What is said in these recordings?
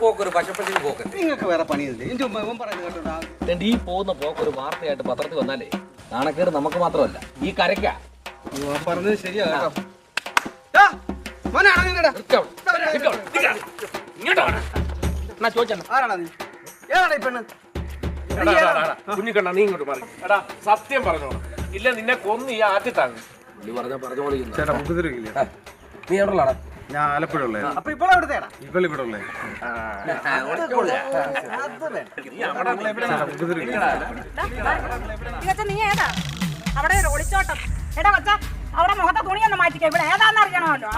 പോക്കൊരു പച്ചപ്പള്ളിയിൽ പോക്ക്. നിങ്ങൾക്ക് വേറെ പണിയില്ലേ എന്റെ ഉമ്മ പറയുന്നത് കേട്ടോ ഈ പോകുന്ന പോക്കൊരു വാർത്തയായിട്ട് പത്രത്തിൽ വന്നാലേ? നാണക്കേട് നമുക്ക് മാത്രമല്ല. ഈ കരയ്ക്ക. പറഞ്ഞത് ശരിയാ നീ? കുഞ്ഞിക്കണ്ണ ഇങ്ങോട്ട് മാറി. എടാ സത്യം പറഞ്ഞോ ഇല്ല നിന്നെ കൊന്ന് ഈ ആറ്റി താങ്ങും പറഞ്ഞ പറഞ്ഞോളിക്കുന്നു. ചേട്ടാ നീ എവിടെയുള്ളടാ ഞാൻ ആലപ്പുഴ ഉള്ളേ. അപ്പൊ ഇപ്പോൾ എവിടുത്തേടാ ഇപ്പോൾ ഇവിടെ ഉള്ളേ. നീ ഏതാ? അവിടെ ഒരു ഒളിച്ചോട്ടം. എടാ കൊച്ചാ അവിടെ മുഖത്തെ തുണിയൊന്ന് മാറ്റിക്കോ. ഇവിടെ ഏതാന്ന് അറിയണമല്ലോ.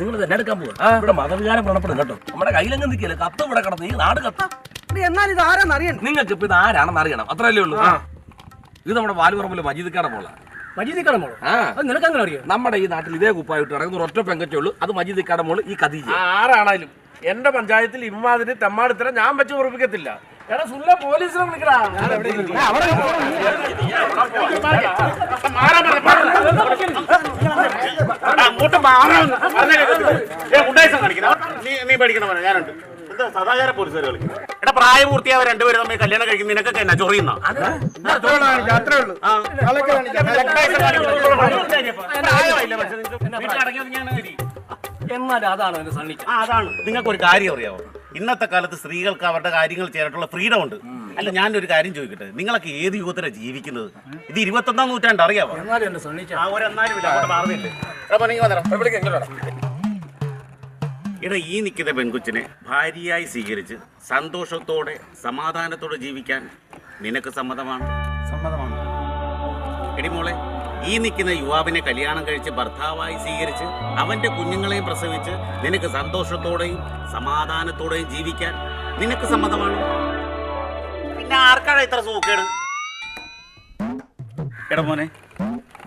നിങ്ങൾ തന്നെ എടുക്കാൻ പോവാ. ഇവിടെ മതവികാരം വ്രണപ്പെടും കേട്ടോ. നമ്മുടെ കയ്യിലെങ്ങും നിൽക്കില്ല. കത്ത് ഇവിടെ കിടന്ന്. ഈ നാട് കത്ത്. എന്നാൽ ഇത് ആരാന്ന് അറിയണം നിങ്ങൾക്ക് ഇപ്പൊ ഇത് ആരാണെന്ന് അറിയണം. അത്രയല്ലേ ഉള്ളൂ. ഇത് നമ്മുടെ വാലുപറമ്പിലെ മജീദിക്കാടെ മോളാ. ആ. അത് നിനക്ക് അങ്ങനെ അറിയാം? നമ്മുടെ ഈ നാട്ടിൽ ഇതേ കുപ്പായിട്ട് ഇറങ്ങുന്ന ഒറ്റ പെങ്കച്ചേ ഉള്ളൂ. അത് മജീദി കടമോൾ ഈ കഥ ആരാണാലും എന്റെ പഞ്ചായത്തിൽ ഇമ്മാതിരി തെമ്മാടിത്തരം ഞാൻ വെച്ച് ഉറപ്പിക്കത്തില്ല എടാ സുല്ല പോലീസിനെ വിളിക്കടാ. അങ്ങോട്ട് മാറാൻ. നീ നീ പേടിക്കണ ഞാനുണ്ട്. സദാചാര പോലീസുകാർ കളിക്കുന്നത് എടാ പ്രായപൂർത്തിയായ രണ്ടുപേരും തമ്മിൽ കല്യാണം കഴിക്കുന്ന നിനക്കൊക്കെ എന്നാ? ചൊറിയുന്ന എന്നാലും അതാണ് എന്റെ സണ്ണിച്ച ആ അതാണ്. നിങ്ങൾക്ക് ഒരു കാര്യം അറിയാമോ ഇന്നത്തെ കാലത്ത് സ്ത്രീകൾക്ക് അവരുടെ കാര്യങ്ങൾ ചെയ്തിട്ടുള്ള ഫ്രീഡം ഉണ്ട്. അല്ല ഞാനൊരു കാര്യം ചോദിക്കട്ടെ? നിങ്ങളൊക്കെ ഏത് യുഗത്തിലാണ് ജീവിക്കുന്നത്? ഇത് ഇരുപത്തൊന്നാം നൂറ്റാണ്ട് അറിയാമോ എന്നാലും എന്നെ സണ്ണിച്ച ആ ഒരെന്നാലും ഇല്ല. അവിടെ മാറുന്നില്ലേ. എടാ പണിക്ക് വന്നേരം എടാ ഈ നിൽക്കുന്ന പെൺകുച്ചിനെ ഭാര്യയായി സ്വീകരിച്ച് സന്തോഷത്തോടെ സമാധാനത്തോടെ ജീവിക്കാൻ നിനക്ക് സമ്മതമാണ്? സമ്മതമാണ്. എടി മോളെ ഈ നിൽക്കുന്ന യുവാവിനെ കല്യാണം കഴിച്ച് ഭർത്താവായി സ്വീകരിച്ച് അവന്റെ കുഞ്ഞുങ്ങളെയും പ്രസവിച്ച് നിനക്ക് സന്തോഷത്തോടെയും സമാധാനത്തോടെയും ജീവിക്കാൻ നിനക്ക് സമ്മതമാണ്? പിന്നെ ആർക്കാണ് ഇത്ര സൂക്കേട്? എടാ മോനെ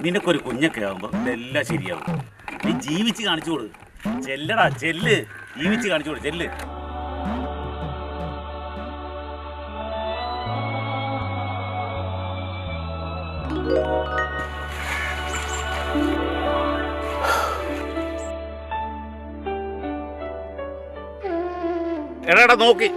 നിനക്കൊരു കുഞ്ഞൊക്കെ ആകുമ്പോൾ ഇതെല്ലാം ശരിയാവും. നീ ജീവിച്ച് കാണിച്ചു കൊടു ജെല്ല്. ചെല്ല് ജീവിച്ച് കാണിച്ചു കൊടു എടാ എടാ നോക്കി.